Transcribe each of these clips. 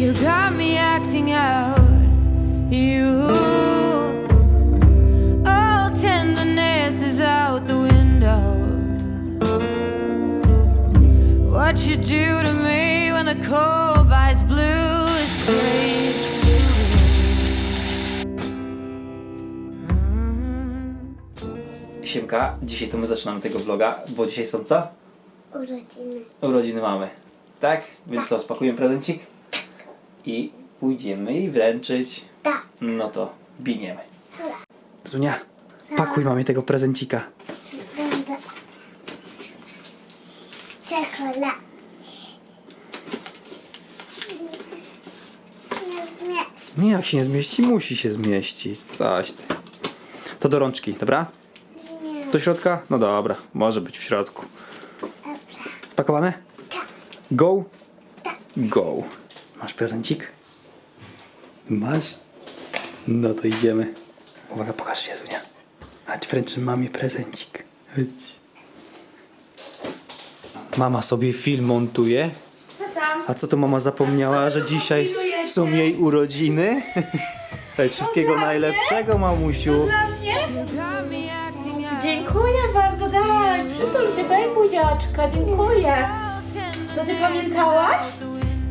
You got me acting out. You. All tenderness is out the window. What you do to me when the cold bites blue is strange. Siemka, dzisiaj to my zaczynamy tego vloga, bo dzisiaj są co? Urodziny. Urodziny mamy. Tak? Więc co, spakujemy prezencik? I pójdziemy jej wręczyć. Tak. No to biniemy. Zunia, pakuj mamie tego prezencika. Będę. Czekolada. Nie zmieść. Nie, jak się nie zmieści, musi się zmieścić. Coś ty. To do rączki, dobra? Nie. Do środka? No dobra, może być w środku. Dobra. Pakowane? Tak. Go? Tak. Go. Masz prezencik? Masz? No to idziemy. Uwaga, pokaż się, Zunia. Chodź, wręczy mamie prezencik. Chodź. Mama sobie film montuje. Co tam? A co to mama zapomniała, że dzisiaj są jej urodziny? Cześć, wszystkiego najlepszego, mamusiu. Dla mnie? Got me acting out. Dziękuję bardzo, daj. Przytul się, daj buziaczka, dziękuję. Co ty pamiętałaś?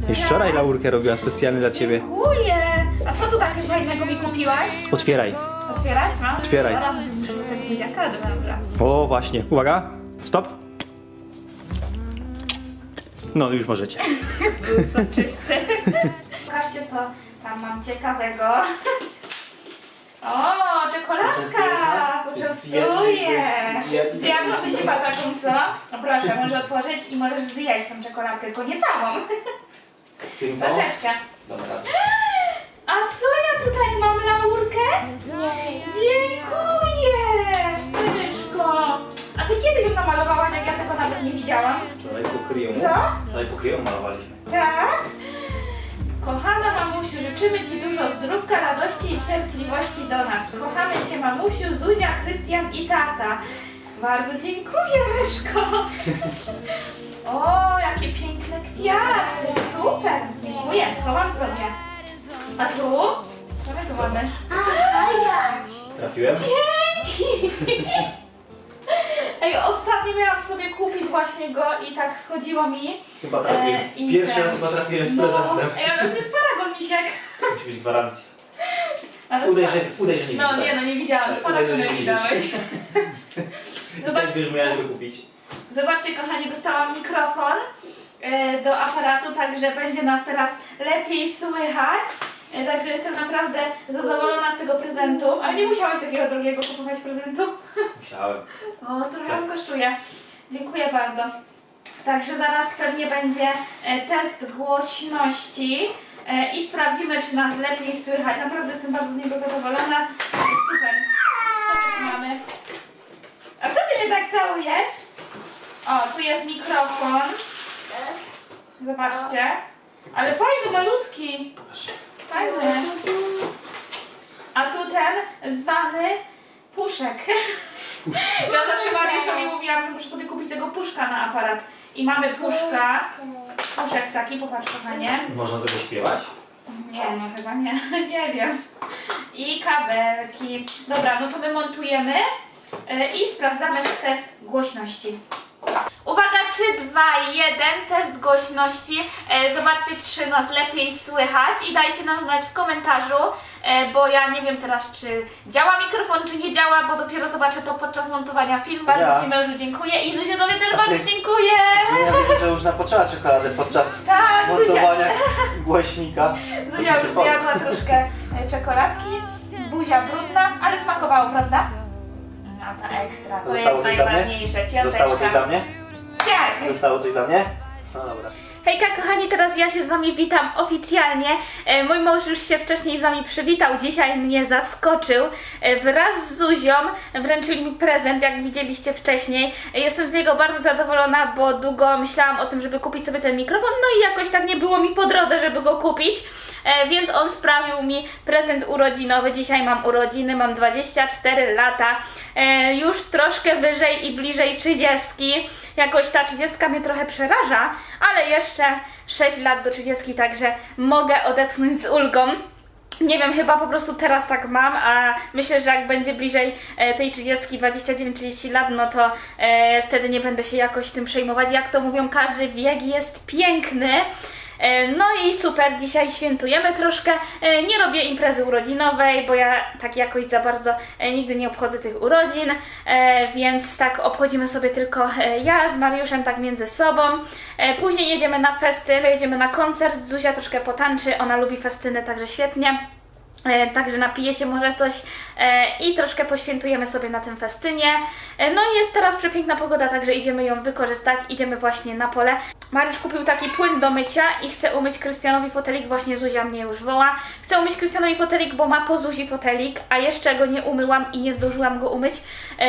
Już wczoraj laurkę robiła specjalnie dla ciebie. Dziękuję. A co tu takiego fajnego mi kupiłaś? Otwieraj. Otwierać mam? Otwieraj. Zaraz muszę z tego buziaka, dobra. O, właśnie. Uwaga. Stop. No, już możecie. Był soczysty. Pokażcie, co tam mam ciekawego. O, czekoladka! Poczęstuję! Zjadli- Zjadłaby się taką, co? No proszę, możesz otworzyć i możesz zjeść tą czekoladkę, tylko nie całą. Troszeczkę. Dobra. A co ja tutaj mam, laurkę? Nie. Dziękuję! Myszko! A ty kiedy ją namalowałaś, jak ja tego nawet nie widziałam? Wczoraj pokryją. Co? Wczoraj pokryją malowaliśmy. Tak? Kochana mamusiu, życzymy Ci dużo zdrówka, radości i cierpliwości do nas. Kochamy Cię mamusiu, Zuzia, Krystian i tata. Bardzo dziękuję, myszko. O, jakie piękne kwiaty. Super. Dziękuję, schowam sobie. A tu? Co tu mamy? A ja. Trafiłem? Dzięki! Ej, ostatnio miałam sobie kupić właśnie go i tak schodziło mi. Chyba trafiłem. E, i Pierwszy ten- raz chyba trafiłem No, ej, ale to jest paragon, misiek. Musi być gwarancja. Ale Udaj, że, udaj, że nie No nie, no nie widziałam, z Udaj, że paragonem nie widzisz. I Zobacz, tak wiesz, miałem go kupić. zobaczcie kochani, dostałam mikrofon do aparatu, także będzie nas teraz lepiej słychać. E, Także jestem naprawdę zadowolona z tego prezentu. Ale nie musiałeś takiego drogiego kupować prezentu. Musiałem. O, trochę Tak. on kosztuje. Dziękuję bardzo. Także zaraz pewnie będzie e, test głośności e, i sprawdzimy, czy nas lepiej słychać. Naprawdę jestem bardzo z niego zadowolona. Super. Co my tu mamy? A co ty mnie tak całujesz? O, tu jest mikrofon. Zobaczcie. Ale fajny, malutki. Fajny. A tu ten zwany puszek. Ja zawsze Mariuszowi mówiłam, że muszę sobie kupić tego puszka na aparat. I mamy puszka. Puszek taki, popatrz kochanie. Można tego śpiewać? Nie, no chyba nie, nie wiem. I kabelki. Dobra, no to wymontujemy e, i sprawdzamy test głośności. Uwaga, 3, 2, 1, test głośności. E, zobaczcie, czy nas lepiej słychać i dajcie nam znać w komentarzu, e, bo ja nie wiem teraz, czy działa mikrofon, czy nie działa, bo dopiero zobaczę to podczas montowania filmu. Bardzo Ja. Ci mężu dziękuję i Zuzia Tobie też ty? bardzo dziękuję. Widzę, że już napoczęła czekoladę podczas Tak, montowania głośnika. Zuzia już zjadła troszkę e, czekoladki, buzia brudna, ale smakowało, prawda? No to ekstra, to Zostało jest coś dla mnie? najważniejsze, piąteczka. Zostało coś dla mnie? Tak. Zostało coś dla mnie? No dobra. Hejka kochani, teraz ja się z Wami witam oficjalnie. E, Mój mąż już się wcześniej z Wami przywitał, dzisiaj mnie zaskoczył. E, Wraz z Zuzią wręczyli mi prezent, jak widzieliście wcześniej. E, Jestem z niego bardzo zadowolona, bo długo myślałam o tym, żeby kupić sobie ten mikrofon, no i jakoś tak nie było mi po drodze, żeby go kupić. Więc on sprawił mi prezent urodzinowy. Dzisiaj mam urodziny, mam 24 lata. Już troszkę wyżej i bliżej 30. Jakoś ta 30 mnie trochę przeraża, ale jeszcze jeszcze 6 lat do 30, także mogę odetchnąć z ulgą. Nie wiem, chyba po prostu teraz tak mam, a myślę, że jak będzie bliżej e, tej 30, 29-30 lat, no to e, wtedy nie będę się jakoś tym przejmować. Jak to mówią, każdy wiek jest piękny. E, No i super, dzisiaj świętujemy troszkę. E, Nie robię imprezy urodzinowej, bo ja tak jakoś za bardzo e, nigdy nie obchodzę tych urodzin, więc tak obchodzimy sobie tylko ja z Mariuszem tak między sobą. Później jedziemy na festyn, jedziemy na koncert, Zuzia troszkę potańczy, ona lubi festyny, także świetnie. E, Także napije się może coś e, i troszkę poświętujemy sobie na tym festynie. E, No i jest teraz przepiękna pogoda, także idziemy ją wykorzystać. Idziemy właśnie na pole. Mariusz kupił taki płyn do mycia i chce umyć Krystianowi fotelik. Właśnie Zuzia mnie już woła. Chcę umyć Krystianowi fotelik, bo ma po Zuzi fotelik, a jeszcze go nie umyłam i nie zdążyłam go umyć.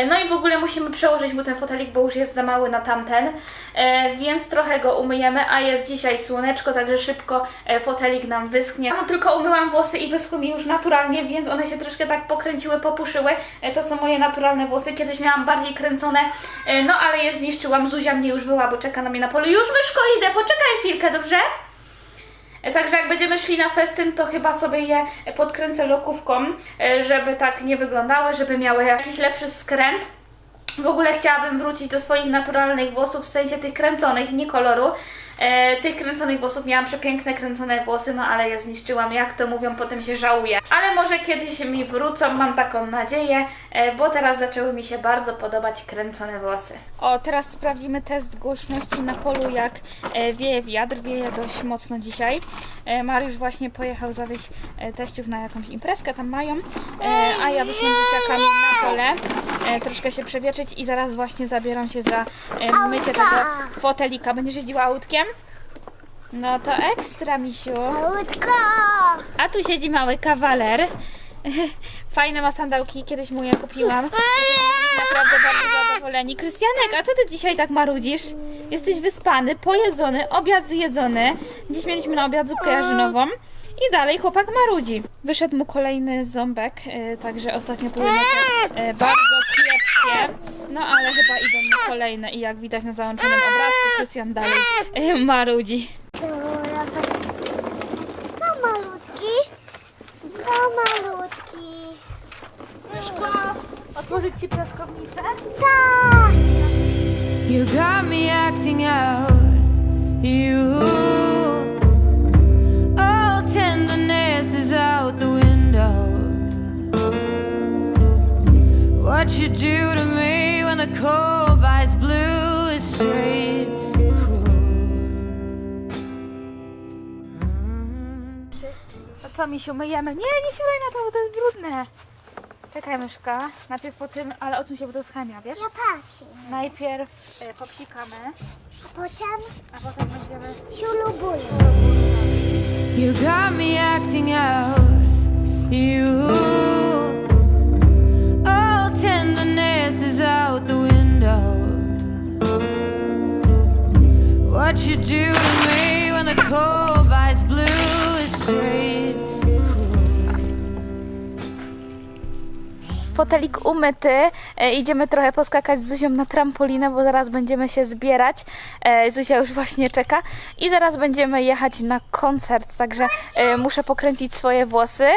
No i w ogóle musimy przełożyć mu ten fotelik, bo już jest za mały na tamten. Więc trochę go umyjemy, a jest dzisiaj słoneczko, także szybko fotelik nam wyschnie. No tylko umyłam włosy i wyschły mi już naturalnie, więc one się troszkę tak pokręciły, popuszyły. E, To są moje naturalne włosy. Kiedyś miałam bardziej kręcone, e, no ale je zniszczyłam. Zuzia mnie już wyła, bo czeka na mnie na polu. Już myszko idę, poczekaj chwilkę, dobrze? E, Także jak będziemy szli na festyn, to chyba sobie je podkręcę lokówką, żeby tak nie wyglądały, żeby miały jakiś lepszy skręt. W ogóle chciałabym wrócić do swoich naturalnych włosów, w sensie tych kręconych, nie koloru. E, tych kręconych włosów miałam przepiękne kręcone włosy, no ale je zniszczyłam, jak to mówią, potem się żałuje. Ale może kiedyś mi wrócą, mam taką nadzieję, e, bo teraz zaczęły mi się bardzo podobać kręcone włosy. O, teraz sprawdzimy test głośności na polu, jak e, wieje wiatr, wieje dość mocno dzisiaj. E, Mariusz właśnie pojechał zawieźć e, teściów na jakąś imprezkę, tam mają, e, a ja wyszłam z dzieciakami na pole, e, troszkę się przewietrzyć i zaraz właśnie zabieram się za e, mycie tego fotelika. Będziesz jeździła autkiem? No to ekstra, misiu. Łódko! A tu siedzi mały kawaler. Fajne ma sandałki, kiedyś mu je kupiłam. Jesteśmy naprawdę bardzo zadowoleni. Krystianek, a co ty dzisiaj tak marudzisz? Jesteś wyspany, pojedzony, obiad zjedzony. Dziś mieliśmy na obiad zupkę jarzynową. I dalej chłopak marudzi. Wyszedł mu kolejny ząbek, e, także ostatnio były noce bardzo kiepskie. No ale chyba idą mu kolejne i jak widać na załączonym obrazku, Krystian dalej e, marudzi. Dobra, To malutki. To malutki. Myszko, otworzyć Ci piaskownicę? Tak! You got me acting out. You. What you do to me when the cold bites blue is straight cruel. To co, misiu, myjemy? Nie, nie siadaj na to, bo to jest brudne. Czekaj, myszka. Najpierw po tym, ale odsuń się, bo to jest chemia, wiesz? Ja patrzę. Najpierw e, popsikamy, A potem a potem będziemy... siulubulu. You got me acting out. You. Fotelik umyty. E, idziemy trochę poskakać z Zuzią na trampolinę, bo zaraz będziemy się zbierać. E, Zuzia już właśnie czeka. I zaraz będziemy jechać na koncert, także e, muszę pokręcić swoje włosy.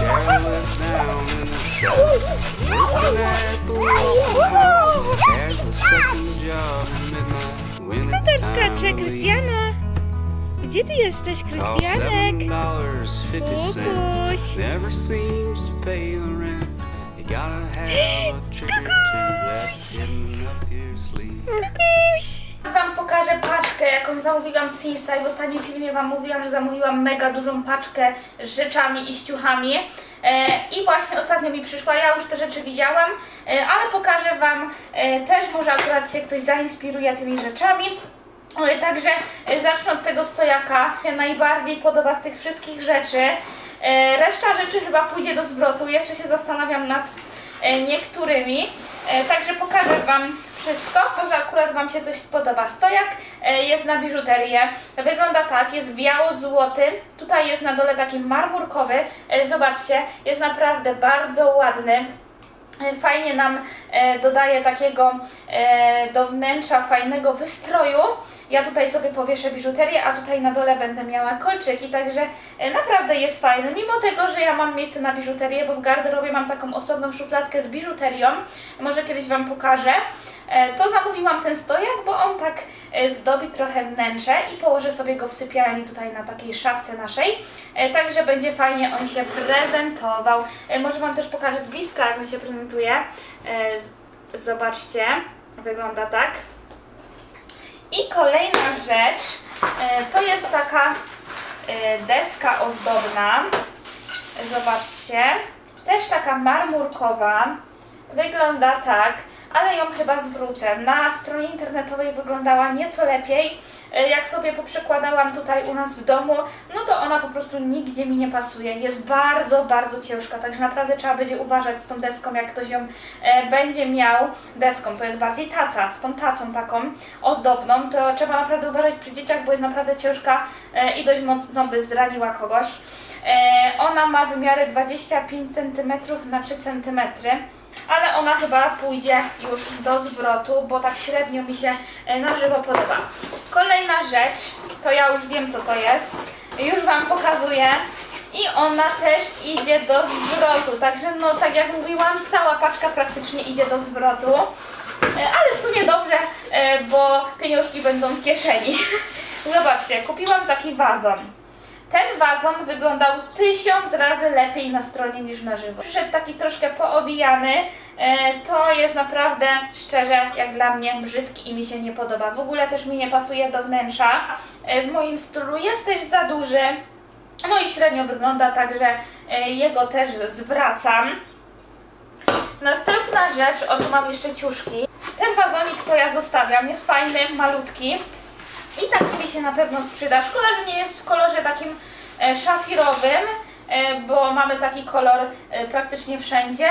Cheryl lives down in the south, working at the Waffle time skacze. Krystiano. Gdzie ty jesteś, Krystianek? dollars fifty Kukuś. jaką zamówiłam z Sinsa i w ostatnim filmie Wam mówiłam, że zamówiłam mega dużą paczkę z rzeczami i ściuchami. E, I właśnie ostatnio mi przyszła, ja już te rzeczy widziałam, e, ale pokażę Wam e, też, może akurat się ktoś zainspiruje tymi rzeczami. Także zacznę od tego stojaka. Się najbardziej podoba z tych wszystkich rzeczy. Reszta rzeczy chyba pójdzie do zwrotu. Jeszcze się zastanawiam nad niektórymi. E, Także pokażę Wam wszystko. Może akurat Wam się coś spodoba. Stojak e, jest na biżuterię. Wygląda tak, jest biało-złoty. Tutaj jest na dole taki marmurkowy. E, Zobaczcie, jest naprawdę bardzo ładny. e, fajnie nam e, dodaje takiego e, do wnętrza fajnego wystroju. Ja tutaj sobie powieszę biżuterię, a tutaj na dole będę miała kolczyki, także e, naprawdę jest fajny. Mimo tego, że ja mam miejsce na biżuterię, bo w garderobie mam taką osobną szufladkę z biżuterią, może kiedyś Wam pokażę, e, to zamówiłam ten stojak, bo on tak e, zdobi trochę wnętrze i położę sobie go w sypialni tutaj na takiej szafce naszej, także będzie fajnie on się prezentował. Może Wam też pokażę z bliska, jak on się prezentuje. Zobaczcie, wygląda tak. I kolejna rzecz e, to jest taka e, deska ozdobna. Zobaczcie, też taka marmurkowa. Wygląda tak, ale ją chyba zwrócę. Na stronie internetowej wyglądała nieco lepiej. E, Jak sobie poprzekładałam tutaj u nas w domu, no to ona po prostu nigdzie mi nie pasuje. Jest bardzo, bardzo ciężka, także naprawdę trzeba będzie uważać z tą deską, jak ktoś ją e, będzie miał deską. To jest bardziej taca, z tą tacą taką ozdobną, to trzeba naprawdę uważać przy dzieciach, bo jest naprawdę ciężka e, i dość mocno by zraniła kogoś. Ona ma wymiary 25 cm na 3 cm, ale ona chyba pójdzie już do zwrotu, bo tak średnio mi się e, na żywo podoba. Kolejna rzecz, to ja już wiem co to jest, już Wam pokazuję. I ona też idzie do zwrotu, także no tak jak mówiłam, cała paczka praktycznie idzie do zwrotu. E, Ale w sumie dobrze, e, bo pieniążki będą w kieszeni. Zobaczcie, kupiłam taki wazon. Ten wazon wyglądał tysiąc razy lepiej na stronie niż na żywo. Przyszedł taki troszkę poobijany. E, To jest naprawdę, szczerze, jak dla mnie brzydki i mi się nie podoba. W ogóle też mi nie pasuje do wnętrza. E, W moim stylu jest też za duży. No i średnio wygląda, także e, jego też zwracam. Następna rzecz, o tu mam jeszcze ciuszki. Ten wazonik to ja zostawiam, jest fajny, malutki. I taki mi się na pewno sprzyda. Szkoda, że nie jest w kolorze takim e, szafirowym, e, bo mamy taki kolor e, praktycznie wszędzie.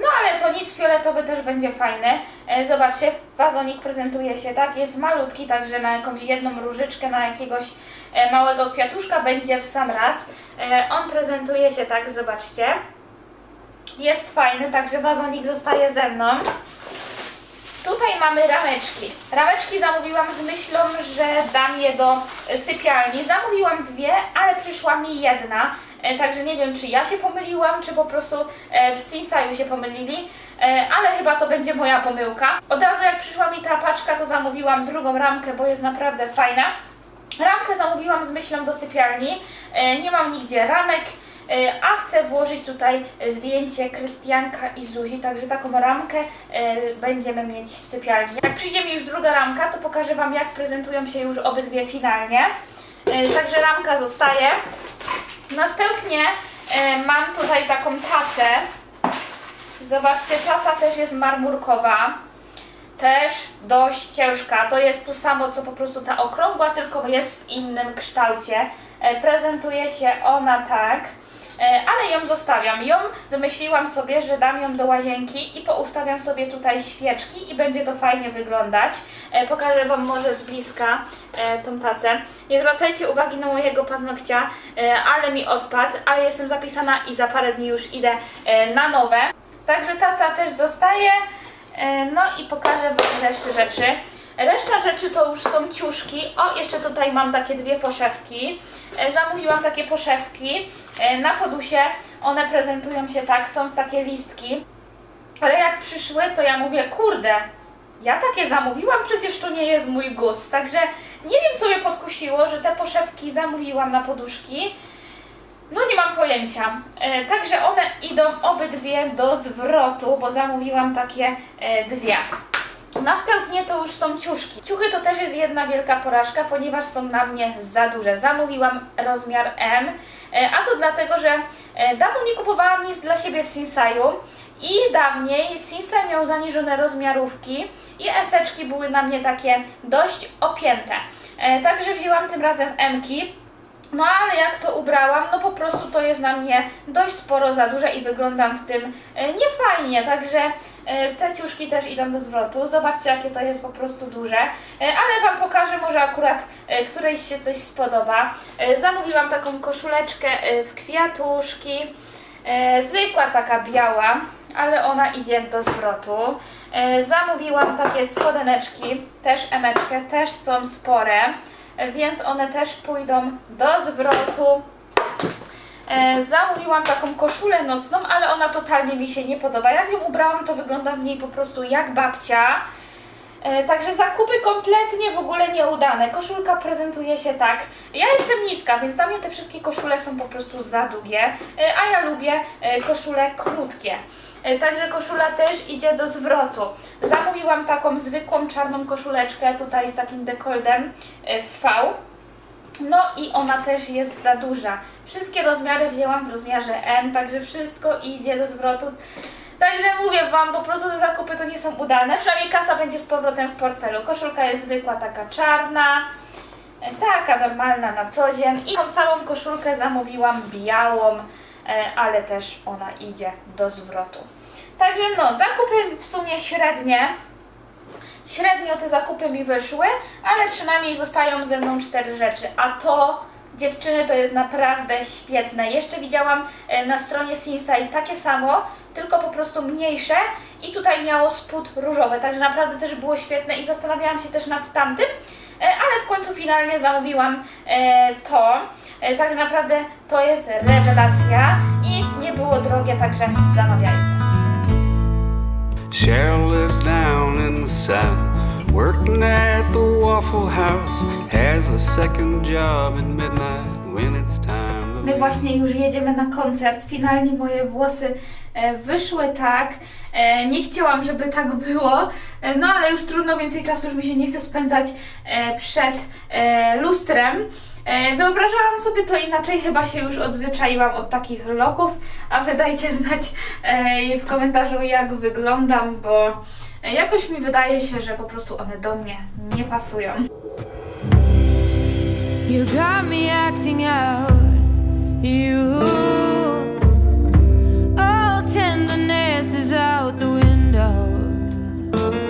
No ale to nic, fioletowy też będzie fajny. Zobaczcie, wazonik prezentuje się tak, jest malutki, także na jakąś jedną różyczkę, na jakiegoś małego kwiatuszka będzie w sam raz. On prezentuje się tak, zobaczcie. Jest fajny, także wazonik zostaje ze mną. Tutaj mamy rameczki. Rameczki zamówiłam z myślą, że dam je do e, sypialni. Zamówiłam dwie, ale przyszła mi jedna. E, Także nie wiem, czy ja się pomyliłam, czy po prostu e, w Sinsaju się pomylili, ale chyba to będzie moja pomyłka. Od razu jak przyszła mi ta paczka, to zamówiłam drugą ramkę, bo jest naprawdę fajna. Ramkę zamówiłam z myślą do sypialni. E, Nie mam nigdzie ramek, e, a chcę włożyć tutaj zdjęcie Krystianka i Zuzi, także taką ramkę e, będziemy mieć w sypialni. Jak przyjdzie mi już druga ramka, to pokażę Wam jak prezentują się już obydwie finalnie. Także ramka zostaje. Następnie mam tutaj taką tacę. Zobaczcie, taca też jest marmurkowa też dość ciężka. To jest to samo, co po prostu ta okrągła, tylko jest w innym kształcie. E, Prezentuje się ona tak. E, Ale ją zostawiam. Ją wymyśliłam sobie, że dam ją do łazienki i poustawiam sobie tutaj świeczki i będzie to fajnie wyglądać. E, Pokażę Wam może z bliska tą tacę. Nie zwracajcie uwagi na mojego paznokcia, ale mi odpadł, ale jestem zapisana i za parę dni już idę na nowe. Także taca też zostaje. E, No i pokażę Wam resztę rzeczy. Reszta rzeczy to już są ciuszki. O, jeszcze tutaj mam takie dwie poszewki. E, Zamówiłam takie poszewki e, na podusie. One prezentują się tak, są w takie listki. Ale jak przyszły, to ja mówię, kurde, ja takie zamówiłam, przecież to nie jest mój gust. Także nie wiem, co mnie podkusiło, że te poszewki zamówiłam na poduszki. No nie mam pojęcia. E, także one idą obydwie do zwrotu, bo zamówiłam takie e, dwie. Następnie to już są ciuszki. Ciuchy to też jest jedna wielka porażka, ponieważ są na mnie za duże. Zamówiłam rozmiar M, e, a to dlatego, że e, dawno nie kupowałam nic dla siebie w Sinsaju i dawniej Sinsaj miał zaniżone rozmiarówki i eseczki były na mnie takie dość opięte. E, Także wzięłam tym razem M-ki. No ale jak to ubrałam, no po prostu to jest na mnie dość sporo za duże i wyglądam w tym e, niefajnie, także e, te ciuszki też idą do zwrotu. Zobaczcie jakie to jest po prostu duże, E, ale Wam pokażę, może akurat którejś się coś spodoba. Zamówiłam taką koszuleczkę w kwiatuszki, zwykła taka biała, ale ona idzie do zwrotu. Zamówiłam takie spodeneczki, też emeczkę, też są spore, więc one też pójdą do zwrotu. E, zamówiłam taką koszulę nocną, ale ona totalnie mi się nie podoba. Jak ją ubrałam, to wygląda w niej po prostu jak babcia. E, Także zakupy kompletnie w ogóle nieudane. Koszulka prezentuje się tak. Ja jestem niska, więc dla mnie te wszystkie koszule są po prostu za długie, e, a ja lubię koszule krótkie. E, Także koszula też idzie do zwrotu. Zamówiłam taką zwykłą czarną koszuleczkę tutaj z takim dekoldem e, V. No i ona też jest za duża. Wszystkie rozmiary wzięłam w rozmiarze M, także wszystko idzie do zwrotu. Także mówię Wam, po prostu te zakupy to nie są udane. Przynajmniej kasa będzie z powrotem w portfelu. Koszulka jest zwykła, taka czarna, e, taka normalna na co dzień. I tą samą koszulkę zamówiłam białą, ale też ona idzie do zwrotu. Także no, zakupy w sumie średnie. Średnio te zakupy mi wyszły, ale przynajmniej zostają ze mną cztery rzeczy. A to, dziewczyny, to jest naprawdę świetne. Jeszcze widziałam e, na stronie Sinsei takie samo, tylko po prostu mniejsze i tutaj miało spód różowy, także naprawdę też było świetne i zastanawiałam się też nad tamtym, e, ale w końcu finalnie zamówiłam e, to. E, tak naprawdę to jest rewelacja i nie było drogie, także zamawiajcie. Cheryl lives down in the south, working at the Waffle House. Has a second job at midnight when it's time My właśnie już jedziemy na koncert. Finalnie moje włosy e, wyszły tak. E, nie chciałam, żeby tak było, e, no ale już trudno, więcej czasu już mi się nie chce spędzać przed lustrem. Wyobrażałam sobie to inaczej, chyba się już odzwyczaiłam od takich loków, a wy dajcie znać w komentarzu jak wyglądam, bo jakoś mi wydaje się, że po prostu one do mnie nie pasują. You got me acting out. Oh,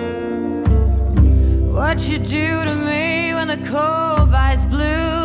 what you do to me when the cold bites blue